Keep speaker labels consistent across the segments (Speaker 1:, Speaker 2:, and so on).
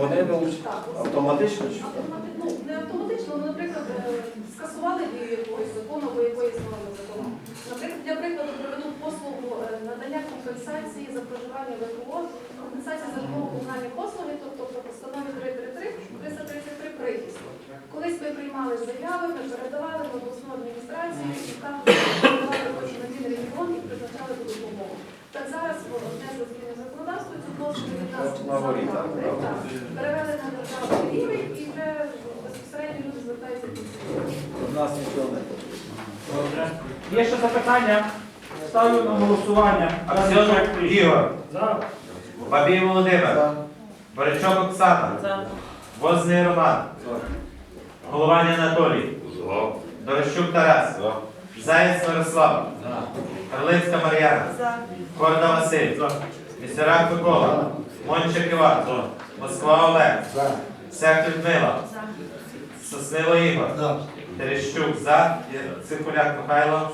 Speaker 1: Вони ну, автоматично чи?
Speaker 2: автомати- ну, не автоматично, але, наприклад, е, скасували дію якогось закону або якоїсь норми закону. Наприклад, для прикладу приведу послугу е, надання компенсації за проживання ВПО, компенсація за житлово-комунальні послуги, тобто по постанові 333, 333 прихисток. Колись ми приймали заяви, ми передавали в обласну адміністрацію і там передавали робочий надійний регіон і призначали допомогу. Так зараз внесли зміни в законодавство, цю послугу від нас
Speaker 1: На горі, так,
Speaker 2: перевели на державний рівень і вже безпосередньо люди звертаються до цього.
Speaker 1: У нас нічого не
Speaker 3: Добре. Є ще запитання? Ставлю на голосування.
Speaker 4: Аксьонов Ігор,
Speaker 3: За.
Speaker 4: Бабій Володимир,
Speaker 1: За.
Speaker 4: Борячок Оксана, Возний Роман, Голованя Анатолій, Дорощук Тарас, Заєць Мирослав, Карлицька Мар'яна, Корда Василь, Місерак Микола, Мончик Іван, Москва Олег, Сек Людмила, Соснило Ігор, Терещук за, Цикуляк Михайло,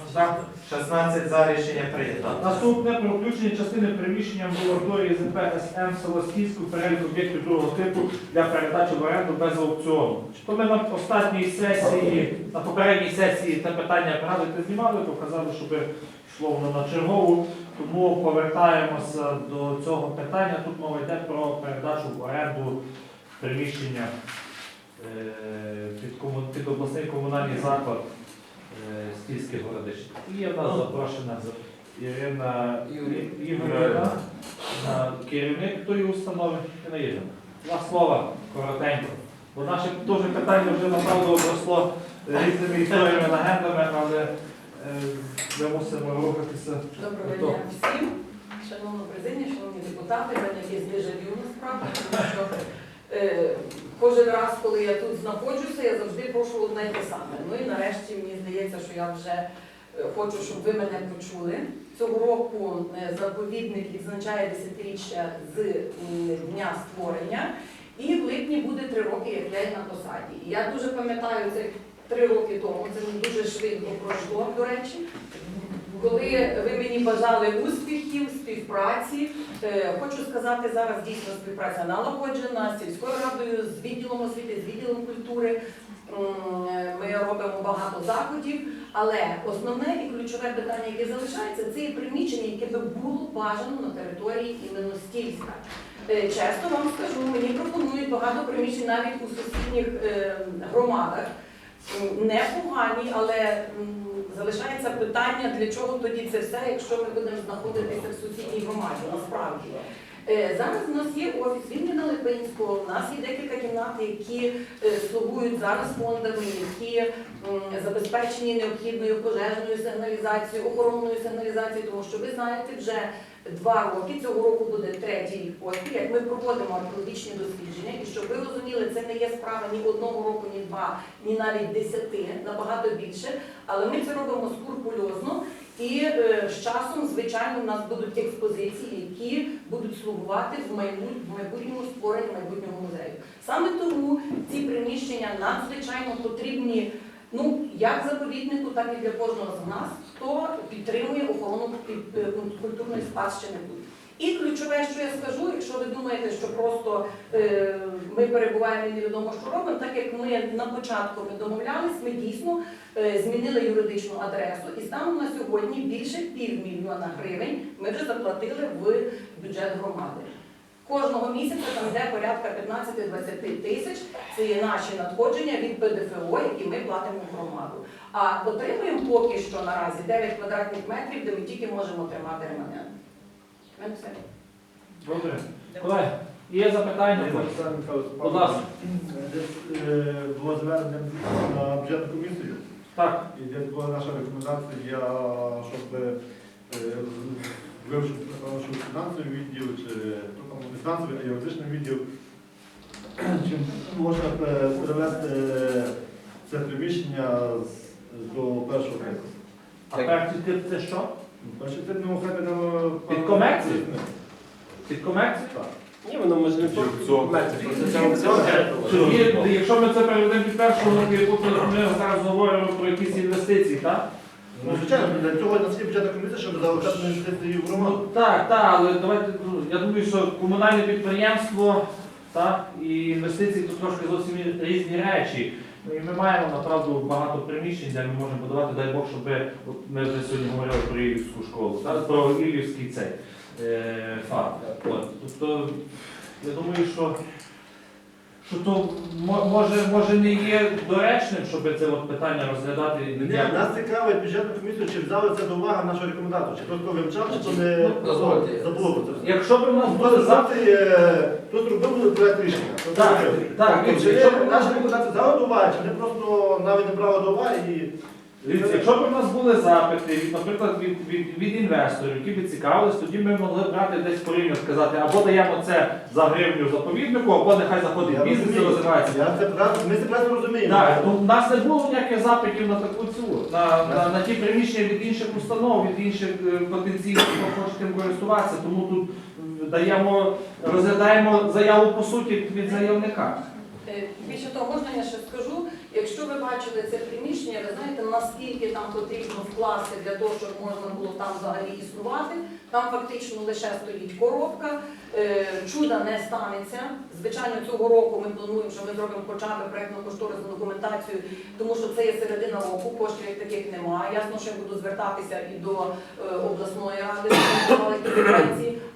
Speaker 4: 16 за рішення прийнято.
Speaker 3: Наступне про включення частини приміщення амбулаторії ЗП СМ село Скіфську в перелік об'єктів другого типу для передачі в оренду без аукціону. То ми на останній сесії, на попередній сесії це питання пригадуєте, знімали, показали, щоб йшло воно на чергову. Тому повертаємося до цього питання. Тут мова йде про передачу в оренду приміщення під, кому- під обласний комунальний заклад е, Стільське городище. І є в нас запрошена Ірина Ігорівна, на керівник тої установи. Ірина Ігорівна, два слова коротенько. Бо наше дуже питання вже направду обросло різними історіями, легендами, але е, ми мусимо рухатися.
Speaker 5: Доброго дня всім, шановна президія, шановні депутати, мене є дежавю насправді, тому що е, кожен раз, коли я тут знаходжуся, я завжди прошу одне те саме. Ну і нарешті мені здається, що я вже е, хочу, щоб ви мене почули. Цього року е, заповідник відзначає десятиріччя з дня створення, і в липні буде три роки, як я на посаді. Я дуже пам'ятаю це три роки тому, це дуже швидко пройшло, до речі. Коли ви мені бажали успіхів, співпраці, е, хочу сказати, зараз дійсно співпраця налагоджена з сільською радою, з відділом освіти, з відділом культури. Е, Ми робимо багато заходів, але основне і ключове питання, яке залишається, це є приміщення, яке би було бажано на території іменно Стільська. Е, Чесно вам скажу, мені пропонують багато приміщень навіть у сусідніх громадах. Непогані, але залишається питання, для чого тоді це все, якщо ми будемо знаходитися в сусідній громаді, насправді. Е, Зараз у нас є офіс Вільніна Липинського, у нас є декілька кімнат, які е, слугують зараз фондами, які забезпечені необхідною пожежною сигналізацією, охоронною сигналізацією, тому що ви знаєте, вже два роки, цього року буде третій рік поспіль, як ми проводимо археологічні дослідження, і щоб ви розуміли, це не є справа ні одного року, ні два, ні навіть десяти, набагато більше, але ми це робимо скрупульозно. І е, з часом, звичайно, в нас будуть експозиції, будуть слугувати в майбутньому створенні майбутнього музею. Саме тому ці приміщення надзвичайно потрібні ну як заповіднику, так і для кожного з нас, хто підтримує охорону е, культурної спадщини. І ключове, що я скажу, якщо ви думаєте, що просто е, ми перебуваємо і невідомо, що робимо, так як ми на початку ми домовлялись, ми дійсно е, змінили юридичну адресу і станом на сьогодні більше півмільйона гривень ми вже заплатили в бюджет громади. Кожного місяця там йде порядка 15-20 тисяч. Це є наші надходження від ПДФО, які ми платимо в громаду. А отримуємо поки що наразі 9 квадратних метрів, де ми тільки можемо тримати реманент. Ми все.
Speaker 3: Добре. Колеги, є запитання? Будь ласка.
Speaker 6: Десь е, було звернення на бюджетну комісію,
Speaker 3: Так.
Speaker 6: і десь була наша рекомендація, щоб е, вивчити, фінансовий відділ, чи ну, фінансовий, а юридичний відділ, чи можна е, перевести це приміщення до першого типу.
Speaker 3: А перший тип це що?
Speaker 6: Перший ну, хай нам...
Speaker 3: Під комерцію? Під комерцію?
Speaker 6: Так.
Speaker 7: Ні, воно може не це.
Speaker 3: Тоді, якщо ми це переведемо під то ми зараз говоримо про якісь інвестиції, так?
Speaker 6: Ну, звичайно, для цього нас є бюджетна комісія, щоб залишати інвестиції в громаду.
Speaker 3: Ну так, так, але давайте, ну, я думаю, що комунальне підприємство Так? І інвестиції тут трошки зовсім різні речі. Ну, І ми маємо направду багато приміщень, де ми можемо будувати, дай Бог, щоб ми вже сьогодні говорили про Ілівську школу, так? про Ілівський цей е, факт. Тобто, я думаю, що, що то може, може не є доречним, щоб це от питання розглядати.
Speaker 6: Ні, нас цікавить бюджетну комісію, чи взяли це до уваги нашого рекомендатора, чи хтось вивчав, чи то не
Speaker 1: Ну, дозвольте.
Speaker 6: забуло це все.
Speaker 3: Якщо б у нас були
Speaker 6: Хтось
Speaker 3: завтра.
Speaker 6: завтра е, хтось робив проект рішення.
Speaker 3: Так, так,
Speaker 6: Тобто,
Speaker 3: дивіться, якщо б
Speaker 6: чи
Speaker 3: у нас
Speaker 6: наша рекомендація взяла до уваги, чи вони просто навіть не брали до уваги і
Speaker 3: Дивіться, якщо б у нас були запити, від, наприклад, від, від, від інвесторів, які б цікавились, тоді ми могли брати десь порівняно сказати, або даємо це за гривню заповіднику, або нехай заходить
Speaker 6: Я
Speaker 3: бізнес і
Speaker 6: розумію.
Speaker 3: розвивається.
Speaker 6: Я це прекрасно- ми це прекрасно розуміємо.
Speaker 3: Так, ну, у нас не було ніяких запитів на таку цю, на, на, на ті приміщення від інших установ, від інших е, потенційних, хто хоче тим користуватися, тому тут м, даємо, розглядаємо заяву по суті від заявника.
Speaker 5: Е, Більше того, можна я ще скажу, якщо ви бачили це приміщення, ви знаєте, наскільки там потрібно вкласти для того, щоб можна було там взагалі існувати. Там фактично лише стоїть коробка, Е, чуда не станеться. Звичайно, цього року ми плануємо, що ми зробимо хоча б проєктну кошторисну документацію, тому що це є середина року, коштів таких немає. Ясно, що я буду звертатися і до е, обласної ради,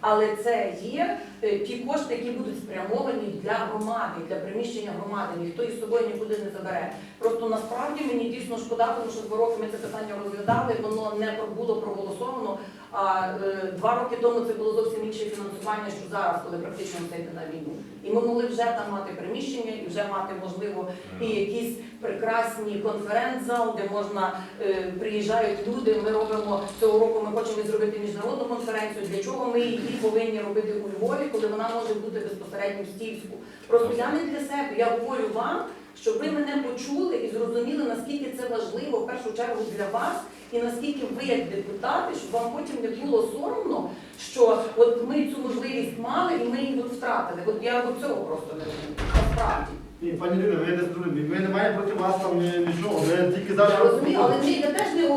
Speaker 5: але це є ті кошти, які будуть спрямовані для громади, для приміщення громади. Ніхто із собою нікуди не забере. Просто насправді мені дійсно шкода, тому що два роки ми це питання розглядали, воно не було проголосовано. А е, два роки тому це було зовсім інше фінансування, що зараз, коли практично все йде на війну. І ми могли вже там мати приміщення і вже мати можливо і якісь прекрасні конференц-зал, де можна е, приїжджають люди. Ми робимо цього року. Ми хочемо зробити міжнародну конференцію. Для чого ми її повинні робити у Львові, коли вона може бути безпосередньо в Стільську? Просто я не для себе. Я говорю вам, щоб ви мене почули і зрозуміли, наскільки це важливо в першу чергу для вас, і наскільки ви як депутати, щоб вам потім не було соромно, що от ми цю можливість мали і ми її от втратили. От я от цього просто не розумію. Насправді.
Speaker 6: Ні, пані Ірина, ви не зрозуміли. Ми не маємо проти вас там нічого. Ми тільки
Speaker 5: Я розумію, але ми я теж не